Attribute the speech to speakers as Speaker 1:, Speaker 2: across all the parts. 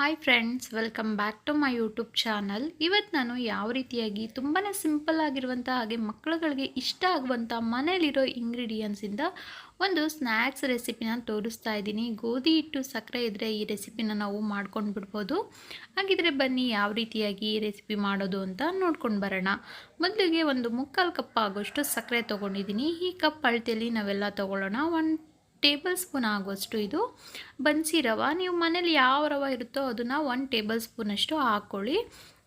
Speaker 1: Hi friends welcome back to my YouTube channel ಇವತ್ತು ನಾನು ಯಾವ ರೀತಿಯಾಗಿ ತುಂಬಾ ಸಿಂಪಲ್ ಆಗಿರುವಂಥ ಹಾಗೆ ಮಕ್ಕಳುಗಳಿಗೆ ಇಷ್ಟ ಆಗುವಂಥ ಮನೇಲಿರೋ ಇಂಗ್ರೀಡಿಯೆಂಟ್ಸಿಂದ ಒಂದು ಸ್ನ್ಯಾಕ್ಸ್ ರೆಸಿಪಿನ ತೋರಿಸ್ತಾ ಇದ್ದೀನಿ. ಗೋಧಿ ಹಿಟ್ಟು ಸಕ್ಕರೆ ಇದ್ದರೆ ಈ ರೆಸಿಪಿನ ನಾವು ಮಾಡ್ಕೊಂಡು ಬಿಡ್ಬೋದು. ಹಾಗಿದ್ರೆ ಬನ್ನಿ ಯಾವ ರೀತಿಯಾಗಿ ಈ ರೆಸಿಪಿ ಮಾಡೋದು ಅಂತ ನೋಡ್ಕೊಂಡು ಬರೋಣ. ಮೊದಲಿಗೆ ಒಂದು ಮುಕ್ಕಾಲು ಕಪ್ ಆಗೋಷ್ಟು ಸಕ್ಕರೆ ತೊಗೊಂಡಿದ್ದೀನಿ. ಈ ಕಪ್ ಅಳತೆಯಲ್ಲಿ ನಾವೆಲ್ಲ ತೊಗೊಳ್ಳೋಣ. ಒಂದು ಟೇಬಲ್ ಸ್ಪೂನ್ ಆಗುವಷ್ಟು ಇದು ಬನ್ಸಿ ರವ. ನೀವು ಮನೇಲಿ ಯಾವ ರವೆ ಇರುತ್ತೋ ಅದನ್ನು ಒನ್ ಟೇಬಲ್ ಸ್ಪೂನಷ್ಟು ಹಾಕ್ಕೊಳ್ಳಿ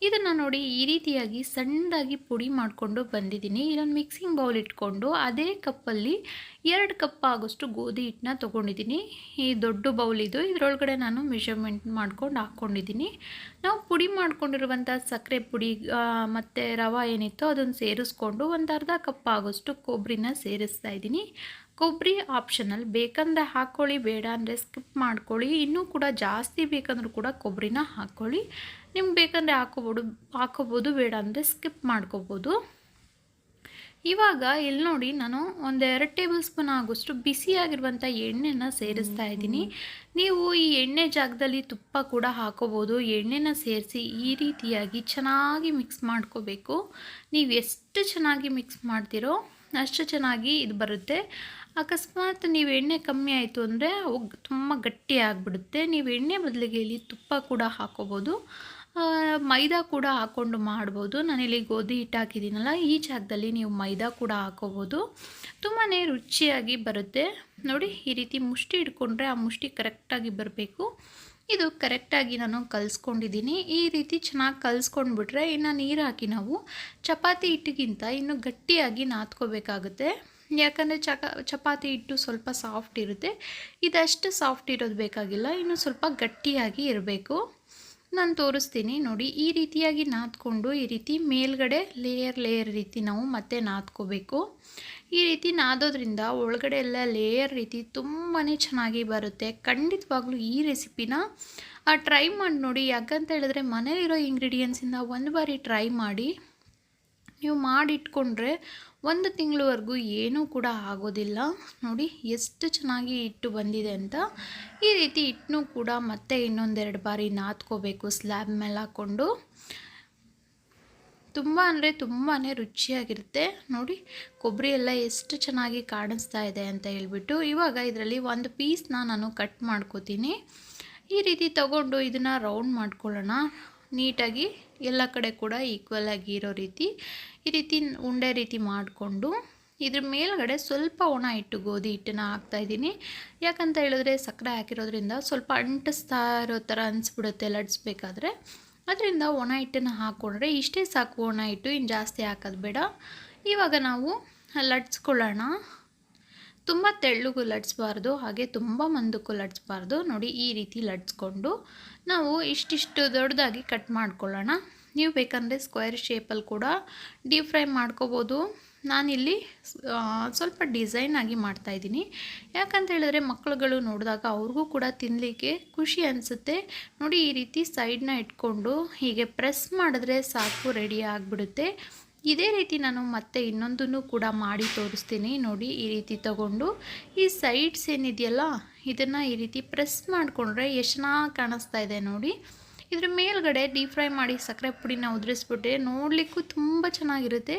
Speaker 1: ಇದನ್ನು ನೋಡಿ ಈ ರೀತಿಯಾಗಿ ಸಣ್ಣದಾಗಿ ಪುಡಿ ಮಾಡಿಕೊಂಡು ಬಂದಿದ್ದೀನಿ. ಇದೊಂದು ಮಿಕ್ಸಿಂಗ್ ಬೌಲ್ ಇಟ್ಕೊಂಡು ಅದೇ ಕಪ್ಪಲ್ಲಿ ಎರಡು ಕಪ್ ಆಗೋಷ್ಟು ಗೋಧಿ ಹಿಟ್ಟನ್ನ ತೊಗೊಂಡಿದ್ದೀನಿ. ಈ ದೊಡ್ಡ ಬೌಲ್ ಇದು. ಇದರೊಳಗಡೆ ನಾನು ಮೆಷರ್ಮೆಂಟ್ ಮಾಡ್ಕೊಂಡು ಹಾಕ್ಕೊಂಡಿದ್ದೀನಿ ನಾವು ಪುಡಿ ಮಾಡಿಕೊಂಡಿರುವಂಥ ಸಕ್ಕರೆ ಪುಡಿ ಮತ್ತು ರವೆ ಏನಿತ್ತೋ ಅದನ್ನು ಸೇರಿಸ್ಕೊಂಡು ಒಂದು ಅರ್ಧ ಕಪ್ ಆಗೋಷ್ಟು ಕೊಬ್ಬರಿನ ಸೇರಿಸ್ತಾ ಇದ್ದೀನಿ. ಕೊಬ್ಬರಿ ಆಪ್ಷನಲ್ ಬೇಕಂದರೆ ಹಾಕ್ಕೊಳ್ಳಿ ಬೇಡ ಅಂದರೆ ಸ್ಕಿಪ್ ಮಾಡ್ಕೊಳ್ಳಿ. ಇನ್ನೂ ಕೂಡ ಜಾಸ್ತಿ ಬೇಕಂದ್ರೂ ಕೂಡ ಕೊಬ್ಬರಿನ ಹಾಕ್ಕೊಳ್ಳಿ ನಿಮ್ಗೆ ಬೇಕಂದರೆ ಹಾಕೋಬೋದು ಹಾಕೋಬೋದು ಬೇಡ ಅಂದರೆ ಸ್ಕಿಪ್ ಮಾಡ್ಕೋಬೋದು. ಇವಾಗ ಇಲ್ಲಿ ನೋಡಿ ನಾನು ಒಂದು ಎರಡು ಟೇಬಲ್ ಸ್ಪೂನ್ ಆಗೋಷ್ಟು ಬಿಸಿಯಾಗಿರುವಂಥ ಎಣ್ಣೆನ ಸೇರಿಸ್ತಾ ಇದ್ದೀನಿ. ನೀವು ಈ ಎಣ್ಣೆ ಜಾಗದಲ್ಲಿ ತುಪ್ಪ ಕೂಡ ಹಾಕೋಬೋದು. ಎಣ್ಣೆನ ಸೇರಿಸಿ ಈ ರೀತಿಯಾಗಿ ಚೆನ್ನಾಗಿ ಮಿಕ್ಸ್ ಮಾಡ್ಕೋಬೇಕು. ನೀವು ಎಷ್ಟು ಚೆನ್ನಾಗಿ ಮಿಕ್ಸ್ ಮಾಡ್ತೀರೋ ಅಷ್ಟು ಚೆನ್ನಾಗಿ ಇದು ಬರುತ್ತೆ. ಅಕಸ್ಮಾತ್ ನೀವು ಎಣ್ಣೆ ಕಮ್ಮಿ ಆಯಿತು ಅಂದರೆ ತುಂಬ ಗಟ್ಟಿ ಆಗಿಬಿಡುತ್ತೆ. ನೀವು ಎಣ್ಣೆ ಬದಲಿಗೆ ಇಲ್ಲಿ ತುಪ್ಪ ಕೂಡ ಹಾಕೋಬೋದು. ಮೈದಾ ಕೂಡ ಹಾಕ್ಕೊಂಡು ಮಾಡ್ಬೋದು. ನಾನಿಲ್ಲಿ ಗೋಧಿ ಹಿಟ್ಟು ಹಾಕಿದ್ದೀನಲ್ಲ, ಈ ಜಾಗದಲ್ಲಿ ನೀವು ಮೈದಾ ಕೂಡ ಹಾಕೋಬೋದು. ತುಂಬಾ ರುಚಿಯಾಗಿ ಬರುತ್ತೆ. ನೋಡಿ, ಈ ರೀತಿ ಮುಷ್ಟಿ ಇಟ್ಕೊಂಡ್ರೆ ಆ ಮುಷ್ಟಿ ಕರೆಕ್ಟಾಗಿ ಬರಬೇಕು. ಇದು ಕರೆಕ್ಟಾಗಿ ನಾನು ಕಲಿಸ್ಕೊಂಡಿದ್ದೀನಿ. ಈ ರೀತಿ ಚೆನ್ನಾಗಿ ಕಲಿಸ್ಕೊಂಡ್ಬಿಟ್ರೆ ಇನ್ನು ನೀರು ಹಾಕಿ ನಾವು ಚಪಾತಿ ಹಿಟ್ಟಿಗಿಂತ ಇನ್ನು ಗಟ್ಟಿಯಾಗಿ ನಾದ್ಕೋಬೇಕಾಗುತ್ತೆ ಯಾಕಂದರೆ ಚಕ, ಚಪಾತಿ ಹಿಟ್ಟು ಸ್ವಲ್ಪ ಸಾಫ್ಟ್ ಇರುತ್ತೆ. ಇದಷ್ಟು ಸಾಫ್ಟ್ ಇರೋದು ಬೇಕಾಗಿಲ್ಲ, ಇನ್ನು ಸ್ವಲ್ಪ ಗಟ್ಟಿಯಾಗಿ ಇರಬೇಕು. ನಾನು ತೋರಿಸ್ತೀನಿ ನೋಡಿ, ಈ ರೀತಿಯಾಗಿ ನಾದ್ಕೊಂಡು ಈ ರೀತಿ ಮೇಲ್ಗಡೆ ಲೇಯರ್ ಲೇಯರ್ ರೀತಿ ನಾವು ಮತ್ತೆ ನಾದ್ಕೋಬೇಕು. ಈ ರೀತಿ ನಾದೋದ್ರಿಂದ ಒಳಗಡೆ ಎಲ್ಲ ಲೇಯರ್ ರೀತಿ ತುಂಬಾ ಚೆನ್ನಾಗಿ ಬರುತ್ತೆ. ಖಂಡಿತವಾಗ್ಲೂ ಈ ರೆಸಿಪಿನ ಟ್ರೈ ಮಾಡಿ ನೋಡಿ. ಯಾಕಂತ ಹೇಳಿದ್ರೆ ಮನೇಲಿರೋ ಇಂಗ್ರೀಡಿಯೆಂಟ್ಸಿಂದ ಒಂದು ಬಾರಿ ಟ್ರೈ ಮಾಡಿ. ನೀವು ಮಾಡಿಟ್ಕೊಂಡ್ರೆ ಒಂದು ತಿಂಗಳವರೆಗೂ ಏನೂ ಕೂಡ ಆಗೋದಿಲ್ಲ. ನೋಡಿ ಎಷ್ಟು ಚೆನ್ನಾಗಿ ಹಿಟ್ಟು ಬಂದಿದೆ ಅಂತ. ಈ ರೀತಿ ಹಿಟ್ಟನ್ನು ಕೂಡ ಮತ್ತೆ ಇನ್ನೊಂದೆರಡು ಬಾರಿ ನಾದ್ಕೋಬೇಕು, ಸ್ಲ್ಯಾಬ್ ಮೇಲೆ ಹಾಕ್ಕೊಂಡು. ತುಂಬ ಅಂದರೆ ತುಂಬಾ ರುಚಿಯಾಗಿರುತ್ತೆ. ನೋಡಿ ಕೊಬ್ಬರಿ ಎಲ್ಲ ಎಷ್ಟು ಚೆನ್ನಾಗಿ ಕಾಣಿಸ್ತಾ ಇದೆ ಅಂತ ಹೇಳ್ಬಿಟ್ಟು ಇವಾಗ ಇದರಲ್ಲಿ ಒಂದು ಪೀಸ್ನ ನಾನು ಕಟ್ ಮಾಡ್ಕೋತೀನಿ. ಈ ರೀತಿ ತಗೊಂಡು ಇದನ್ನು ರೌಂಡ್ ಮಾಡ್ಕೊಳ್ಳೋಣ. ನೀಟಾಗಿ ಎಲ್ಲ ಕಡೆ ಕೂಡ ಈಕ್ವಲ್ ಆಗಿರೋ ರೀತಿ. ಈ ರೀತಿ ಉಂಡೆ ರೀತಿ ಮಾಡಿಕೊಂಡು ಇದ್ರ ಮೇಲ್ಗಡೆ ಸ್ವಲ್ಪ ಒಣ ಹಿಟ್ಟು, ಗೋಧಿ ಹಿಟ್ಟನ್ನ ಹಾಕ್ತಾಯಿದ್ದೀನಿ ಯಾಕಂತ ಹೇಳಿದ್ರೆ ಸಕ್ಕರೆ ಹಾಕಿರೋದ್ರಿಂದ ಸ್ವಲ್ಪ ಅಂಟಿಸ್ತಾ ಇರೋ ಥರ ಅನಿಸ್ಬಿಡುತ್ತೆ ಲಡ್ಸ್ಬೇಕಾದ್ರೆ ಅದರಿಂದ ಒಣ ಹಿಟ್ಟನ್ನು ಹಾಕ್ಕೊಂಡ್ರೆ ಇಷ್ಟೇ ಸಾಕು ಒಣ ಹಿಟ್ಟು, ಇನ್ನು ಜಾಸ್ತಿ ಹಾಕೋದು ಬೇಡ. ಇವಾಗ ನಾವು ಲಡ್ಸ್ಕೊಳ್ಳೋಣ ತುಂಬ ತೆಳ್ಳಗೂ ಲಡ್ಸ್ಬಾರ್ದು ಹಾಗೆ ತುಂಬ ಮಂದಕ್ಕೂ ಲಡ್ಸ್ಬಾರ್ದು ನೋಡಿ ಈ ರೀತಿ ಲಡ್ಸ್ಕೊಂಡು ನಾವು ಇಷ್ಟಿಷ್ಟು ದೊಡ್ಡದಾಗಿ ಕಟ್ ಮಾಡ್ಕೊಳ್ಳೋಣ. ನೀವು ಬೇಕಂದರೆ ಸ್ಕ್ವೇರ್ ಶೇಪಲ್ಲಿ ಕೂಡ ಡೀಪ್ ಫ್ರೈ ಮಾಡ್ಕೋಬೋದು. ನಾನಿಲ್ಲಿ ಸ್ವಲ್ಪ ಡಿಸೈನ್ ಆಗಿ ಮಾಡ್ತಾಯಿದ್ದೀನಿ ಯಾಕಂತ ಹೇಳಿದ್ರೆ ಮಕ್ಕಳುಗಳು ನೋಡಿದಾಗ ಅವ್ರಿಗೂ ಕೂಡ ತಿನ್ನಲಿಕ್ಕೆ ಖುಷಿ ಅನಿಸುತ್ತೆ. ನೋಡಿ, ಈ ರೀತಿ ಸೈಡನ್ನ ಇಟ್ಕೊಂಡು ಹೀಗೆ ಪ್ರೆಸ್ ಮಾಡಿದ್ರೆ ಸಾಕು ರೆಡಿ ಆಗಿಬಿಡುತ್ತೆ. ಇದೇ ರೀತಿ ನಾನು ಮತ್ತೆ ಇನ್ನೊಂದನ್ನು ಕೂಡ ಮಾಡಿ ತೋರಿಸ್ತೀನಿ. ನೋಡಿ, ಈ ರೀತಿ ತಗೊಂಡು. ಈ ಸೈಡ್ಸ್ ಏನಿದೆಯಲ್ಲ, ಇದನ್ನು ಈ ರೀತಿ ಪ್ರೆಸ್ ಮಾಡಿಕೊಂಡ್ರೆ ಎಷ್ಟು ಚೆನ್ನಾಗಿ ಕಾಣಿಸ್ತಾ ಇದೆ ನೋಡಿ. ಇದ್ರ ಮೇಲ್ಗಡೆ ಡೀಪ್ ಫ್ರೈ ಮಾಡಿ ಸಕ್ಕರೆ ಪುಡಿನ ಉದುರಿಸ್ಬಿಟ್ಟೆ ನೋಡಲಿಕ್ಕೂ ತುಂಬ ಚೆನ್ನಾಗಿರುತ್ತೆ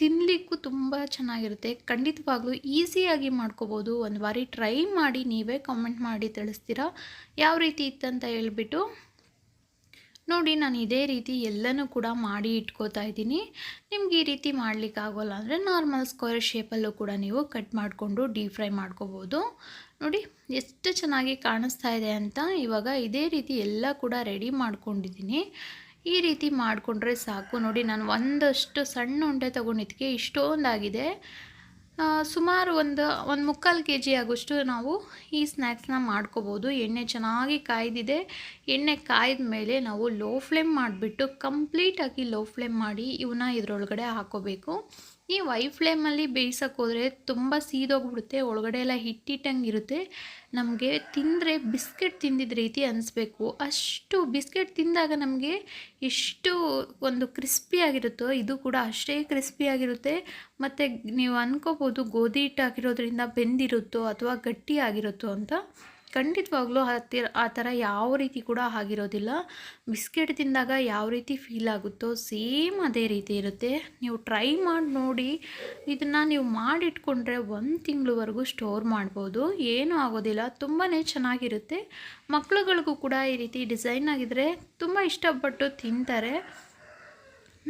Speaker 1: ತಿನ್ನಲಿಕ್ಕೂ ತುಂಬ ಚೆನ್ನಾಗಿರುತ್ತೆ. ಖಂಡಿತವಾಗ್ಲೂ ಈಸಿಯಾಗಿ ಮಾಡ್ಕೋಬೋದು. ಒಂದು ಬಾರಿ ಟ್ರೈ ಮಾಡಿ ನೀವೇ ಕಾಮೆಂಟ್ ಮಾಡಿ ತಿಳಿಸ್ತೀರಾ? ಯಾವ ರೀತಿ ಇತ್ತಂತ ಹೇಳ್ಬಿಟ್ಟು ನೋಡಿ ನಾನು ಇದೇ ರೀತಿ ಎಲ್ಲನೂ ಕೂಡ ಮಾಡಿ ಇಟ್ಕೋತಾ ಇದ್ದೀನಿ. ನಿಮ್ಗೆ ಈ ರೀತಿ ಮಾಡಲಿಕ್ಕಾಗೋಲ್ಲ ಅಂದರೆ ನಾರ್ಮಲ್ ಸ್ಕ್ವೇರ್ ಶೇಪಲ್ಲೂ ಕೂಡ ನೀವು ಕಟ್ ಮಾಡಿಕೊಂಡು ಡೀಪ್ ಫ್ರೈ ಮಾಡ್ಕೋಬೋದು. ನೋಡಿ ಎಷ್ಟು ಚೆನ್ನಾಗಿ ಕಾಣಿಸ್ತಾ ಇದೆ ಅಂತ ಇವಾಗ ಇದೇ ರೀತಿ ಎಲ್ಲ ಕೂಡ ರೆಡಿ ಮಾಡ್ಕೊಂಡಿದ್ದೀನಿ. ಈ ರೀತಿ ಮಾಡಿಕೊಂಡ್ರೆ ಸಾಕು. ನೋಡಿ ನಾನು ಒಂದಷ್ಟು ಸಣ್ಣ ಉಂಡೆ ತೊಗೊಂಡಿದ್ದಕ್ಕೆ ಇಷ್ಟೊಂದಾಗಿದೆ. ಸುಮಾರು ಒಂದು ಒಂದು ಮುಕ್ಕಾಲು ಕೆ ಜಿ ಆಗೋಷ್ಟು ನಾವು ಈ ಸ್ನ್ಯಾಕ್ಸ್ನ ಮಾಡ್ಕೋಬೋದು. ಎಣ್ಣೆ ಚೆನ್ನಾಗಿ ಕಾಯ್ದಿದೆ. ಎಣ್ಣೆ ಕಾಯ್ದ ಮೇಲೆ ನಾವು ಲೋ ಫ್ಲೇಮ್ ಮಾಡಿಬಿಟ್ಟು ಕಂಪ್ಲೀಟಾಗಿ ಲೋ ಫ್ಲೇಮ್ ಮಾಡಿ ಇವನ್ನ ಇದರೊಳಗಡೆ ಹಾಕೋಬೇಕು. ಈ ವೈ ಫ್ಲೇಮಲ್ಲಿ ಬೇಯಿಸೋಕೆ ಹೋದರೆ ತುಂಬ ಸೀದೋಗ್ಬಿಡುತ್ತೆ, ಒಳಗಡೆ ಎಲ್ಲ ಹಿಟ್ಟಿಟ್ಟಂಗೆ ಇರುತ್ತೆ. ನಮಗೆ ತಿಂದರೆ ಬಿಸ್ಕೆಟ್ ತಿಂದಿದ್ದ ರೀತಿ ಅನಿಸ್ಬೇಕು. ಅಷ್ಟು ಬಿಸ್ಕೆಟ್ ತಿಂದಾಗ ನಮಗೆ ಎಷ್ಟು ಒಂದು ಕ್ರಿಸ್ಪಿಯಾಗಿರುತ್ತೋ ಇದು ಕೂಡ ಅಷ್ಟೇ ಕ್ರಿಸ್ಪಿಯಾಗಿರುತ್ತೆ ಮತ್ತು ನೀವು ಅನ್ಕೋಬೋದು ಗೋಧಿ ಹಿಟ್ಟು ಹಾಕಿರೋದ್ರಿಂದ ಬೆಂದಿರುತ್ತೋ ಅಥವಾ ಗಟ್ಟಿಯಾಗಿರುತ್ತೋ ಅಂತ. ಖಂಡಿತವಾಗ್ಲೂ ಹತ್ತಿರ ಆ ಥರ ಯಾವ ರೀತಿ ಕೂಡ ಆಗಿರೋದಿಲ್ಲ. ಬಿಸ್ಕೆಟ್ ತಿಂದಾಗ ಯಾವ ರೀತಿ ಫೀಲ್ ಆಗುತ್ತೋ ಸೇಮ್ ಅದೇ ರೀತಿ ಇರುತ್ತೆ. ನೀವು ಟ್ರೈ ಮಾಡಿ ನೋಡಿ, ಇದನ್ನು ನೀವು ಮಾಡಿಟ್ಕೊಂಡ್ರೆ ಒಂದು ತಿಂಗಳವರೆಗೂ ಸ್ಟೋರ್ ಮಾಡ್ಬೋದು. ಏನೂ ಆಗೋದಿಲ್ಲ ತುಂಬಾ ಚೆನ್ನಾಗಿರುತ್ತೆ. ಮಕ್ಳುಗಳಿಗೂ ಕೂಡ ಈ ರೀತಿ ಡಿಸೈನ್ ಆಗಿದ್ರೆ ತುಂಬ ಇಷ್ಟಪಟ್ಟು ತಿಂತಾರೆ.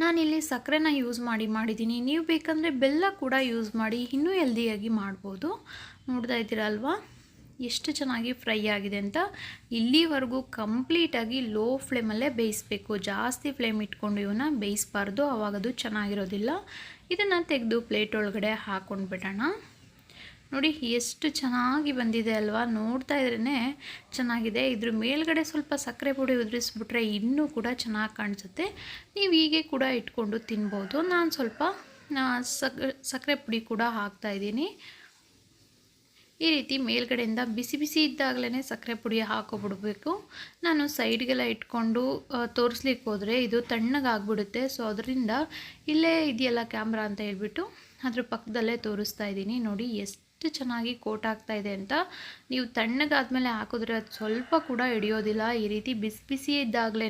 Speaker 1: ನಾನಿಲ್ಲಿ ಸಕ್ಕರೆನ ಯೂಸ್ ಮಾಡಿ ಮಾಡಿದ್ದೀನಿ. ನೀವು ಬೇಕಂದರೆ ಬೆಲ್ಲ ಕೂಡ ಯೂಸ್ ಮಾಡಿ ಇನ್ನೂ ಹೆಲ್ದಿಯಾಗಿ ಮಾಡ್ಬೋದು. ನೋಡ್ತಾ ಇದ್ದೀರಾ ಅಲ್ವಾ? ಎಷ್ಟು ಚೆನ್ನಾಗಿ ಫ್ರೈ ಆಗಿದೆ ಅಂತ ಇಲ್ಲಿವರೆಗೂ ಕಂಪ್ಲೀಟಾಗಿ ಲೋ ಫ್ಲೇಮಲ್ಲೇ ಬೇಯಿಸಬೇಕು. ಜಾಸ್ತಿ ಫ್ಲೇಮ್ ಇಟ್ಕೊಂಡು ಇವನ್ನ ಬೇಯಿಸಬಾರ್ದು ಅದು ಚೆನ್ನಾಗಿರೋದಿಲ್ಲ. ಇದನ್ನು ತೆಗೆದು ಪ್ಲೇಟ್ ಒಳಗಡೆ ಹಾಕ್ಕೊಂಡು ಬಿಡೋಣ. ನೋಡಿ, ಎಷ್ಟು ಚೆನ್ನಾಗಿ ಬಂದಿದೆ ಅಲ್ವಾ? ನೋಡ್ತಾ ಇದ್ರೇ ಚೆನ್ನಾಗಿದೆ. ಇದ್ರ ಮೇಲ್ಗಡೆ ಸ್ವಲ್ಪ ಸಕ್ಕರೆ ಪುಡಿ ಉದುರಿಸ್ಬಿಟ್ರೆ ಇನ್ನೂ ಕೂಡ ಚೆನ್ನಾಗಿ ಕಾಣಿಸುತ್ತೆ. ನೀವು ಹೀಗೆ ಕೂಡ ಇಟ್ಕೊಂಡು ತಿನ್ಬೋದು. ನಾನು ಸ್ವಲ್ಪ ಸಕ್ಕರೆ ಪುಡಿ ಕೂಡ ಹಾಕ್ತಾಯಿದ್ದೀನಿ ಈ ರೀತಿ ಮೇಲ್ಗಡೆಯಿಂದ ಬಿಸಿ ಬಿಸಿ ಇದ್ದಾಗಲೇ ಸಕ್ಕರೆ ಪುಡಿ ಹಾಕೋಬಿಡ್ಬೇಕು. ನಾನು ಸೈಡ್ಗೆಲ್ಲ ಇಟ್ಕೊಂಡು ತೋರಿಸ್ಲಿಕ್ಕೆ ಹೋದರೆ ಇದು ತಣ್ಣಗಾಗ್ಬಿಡುತ್ತೆ. ಸೊ ಅದರಿಂದ ಇಲ್ಲೇ ಇದೆಯಲ್ಲ ಕ್ಯಾಮ್ರಾ ಅಂತ ಹೇಳ್ಬಿಟ್ಟು ಅದ್ರ ಪಕ್ಕದಲ್ಲೇ ತೋರಿಸ್ತಾ ಇದ್ದೀನಿ. ನೋಡಿ, ಎಷ್ಟು ಚೆನ್ನಾಗಿ ಕೋಟ್ ಆಗ್ತಾ ಇದೆ ಅಂತ. ನೀವು ತಣ್ಣಗಾದ್ಮೇಲೆ ಹಾಕಿದ್ರೆ ಅದು ಸ್ವಲ್ಪ ಕೂಡ ಹಿಡಿಯೋದಿಲ್ಲ. ಈ ರೀತಿ ಬಿಸಿ ಬಿಸಿ ಇದ್ದಾಗಲೇ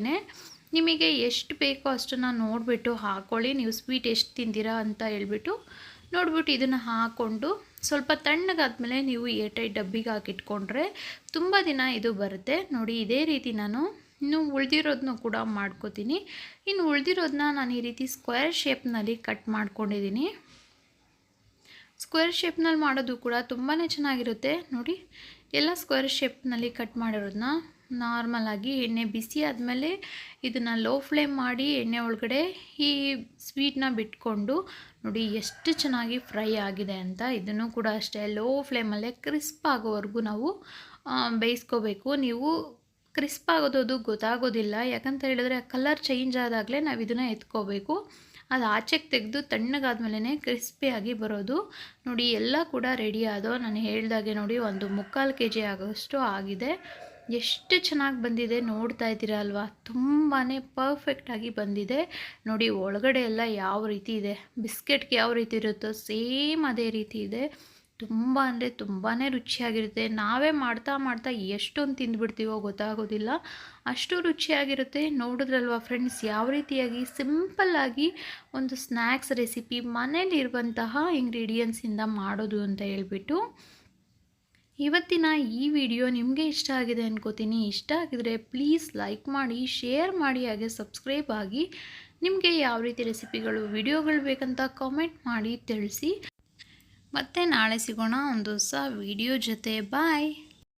Speaker 1: ನಿಮಗೆ ಎಷ್ಟು ಬೇಕೋ ಅಷ್ಟನ್ನು ನೋಡಿಬಿಟ್ಟು ಹಾಕ್ಕೊಳ್ಳಿ ನೀವು ಸ್ವೀಟ್ ಎಷ್ಟು ತಿಂದಿರಾ ಅಂತ ಹೇಳ್ಬಿಟ್ಟು ನೋಡ್ಬಿಟ್ಟು ಇದನ್ನು ಹಾಕ್ಕೊಂಡು ಸ್ವಲ್ಪ ತಣ್ಣಗಾದ್ಮೇಲೆ ನೀವು ಏಟೈಟ್ ಡಬ್ಬಿಗೆ ಹಾಕಿಟ್ಕೊಂಡ್ರೆ ತುಂಬ ದಿನ ಇದು ಬರುತ್ತೆ. ನೋಡಿ, ಇದೇ ರೀತಿ ನಾನು ಇನ್ನು ಉಳಿದಿರೋದನ್ನು ಕೂಡ ಮಾಡ್ಕೋತೀನಿ. ಇನ್ನು ಉಳಿದಿರೋದನ್ನ ನಾನು ಈ ರೀತಿ ಸ್ಕ್ವೇರ್ ಶೇಪ್ನಲ್ಲಿ ಕಟ್ ಮಾಡ್ಕೊಂಡಿದ್ದೀನಿ. ಸ್ಕ್ವೇರ್ ಶೇಪ್ನಲ್ಲಿ ಮಾಡೋದು ಕೂಡ ತುಂಬಾ ಚೆನ್ನಾಗಿರುತ್ತೆ. ನೋಡಿ ಎಲ್ಲ ಸ್ಕ್ವೇರ್ ಶೇಪ್ನಲ್ಲಿ ಕಟ್ ಮಾಡಿರೋದನ್ನ ನಾರ್ಮಲಾಗಿ ಎಣ್ಣೆ ಬಿಸಿ ಆದಮೇಲೆ ಇದನ್ನು ಲೋ ಫ್ಲೇಮ್ ಮಾಡಿ ಎಣ್ಣೆ ಒಳಗಡೆ ಈ ಸ್ವೀಟ್ನ ಬಿಟ್ಕೊಂಡು ನೋಡಿ ಎಷ್ಟು ಚೆನ್ನಾಗಿ ಫ್ರೈ ಆಗಿದೆ ಅಂತ ಇದನ್ನು ಕೂಡ ಅಷ್ಟೇ ಲೋ ಫ್ಲೇಮಲ್ಲೇ ಕ್ರಿಸ್ಪ್ ಆಗೋವರೆಗೂ ನಾವು ಬೇಯಿಸ್ಕೋಬೇಕು. ನೀವು ಕ್ರಿಸ್ಪ್ ಆಗೋದು ಗೊತ್ತಾಗೋದಿಲ್ಲ. ಯಾಕಂತ ಹೇಳಿದ್ರೆ ಕಲರ್ ಚೇಂಜ್ ಆದಾಗಲೇ ನಾವು ಇದನ್ನು ಎತ್ಕೋಬೇಕು. ಅದು ಆಚೆಗೆ ತೆಗೆದು ತಣ್ಣಗಾದ್ಮೇಲೆ ಕ್ರಿಸ್ಪಿಯಾಗಿ ಬರೋದು. ನೋಡಿ, ಎಲ್ಲ ಕೂಡ ರೆಡಿ ಆದೋ, ನಾನು ಹೇಳ್ದಾಗೆ ನೋಡಿ, ಒಂದು ಮುಕ್ಕಾಲು ಕೆ ಜಿ ಆಗೋಷ್ಟು ಆಗಿದೆ. ಎಷ್ಟು ಚೆನ್ನಾಗಿ ಬಂದಿದೆ ನೋಡ್ತಾ ಇದ್ದೀರಾ ಅಲ್ವಾ? ತುಂಬಾ ಪರ್ಫೆಕ್ಟಾಗಿ ಬಂದಿದೆ. ನೋಡಿ, ಒಳಗಡೆ ಎಲ್ಲ ಯಾವ ರೀತಿ ಇದೆ? ಬಿಸ್ಕೆಟ್ಗೆ ಯಾವ ರೀತಿ ಇರುತ್ತೋ, ಸೇಮ್ ಅದೇ ರೀತಿ ಇದೆ. ತುಂಬ ಅಂದರೆ ತುಂಬಾ ರುಚಿಯಾಗಿರುತ್ತೆ. ನಾವೇ ಮಾಡ್ತಾ ಮಾಡ್ತಾ ಎಷ್ಟೊಂದು ತಿಂದುಬಿಡ್ತೀವೋ ಗೊತ್ತಾಗೋದಿಲ್ಲ. ಅಷ್ಟು ರುಚಿಯಾಗಿರುತ್ತೆ. ನೋಡಿದ್ರಲ್ವ ಫ್ರೆಂಡ್ಸ್ ಯಾವ ರೀತಿಯಾಗಿ ಸಿಂಪಲ್ಲಾಗಿ ಒಂದು ಸ್ನ್ಯಾಕ್ಸ್ ರೆಸಿಪಿ ಮನೇಲಿರುವಂತಹ ಇಂಗ್ರೀಡಿಯೆಂಟ್ಸಿಂದ ಮಾಡೋದು ಅಂತ ಹೇಳ್ಬಿಟ್ಟು ಇವತ್ತಿನ ಈ ವಿಡಿಯೋ ನಿಮಗೆ ಇಷ್ಟ ಆಗಿದೆ ಅನ್ಕೋತೀನಿ. ಇಷ್ಟ ಆಗಿದರೆ ಪ್ಲೀಸ್ ಲೈಕ್ ಮಾಡಿ ಶೇರ್ ಮಾಡಿ, ಹಾಗೆ ಸಬ್ಸ್ಕ್ರೈಬ್ ಆಗಿ ನಿಮಗೆ ಯಾವ ರೀತಿ ರೆಸಿಪಿಗಳು ವಿಡಿಯೋಗಳು ಬೇಕಂತ ಕಾಮೆಂಟ್ ಮಾಡಿ, ತಿಳಿಸಿ. ಮತ್ತೆ ನಾಳೆ ಸಿಗೋಣ ಒಂದು ಹೊಸ ವಿಡಿಯೋ ಜೊತೆ. ಬಾಯ್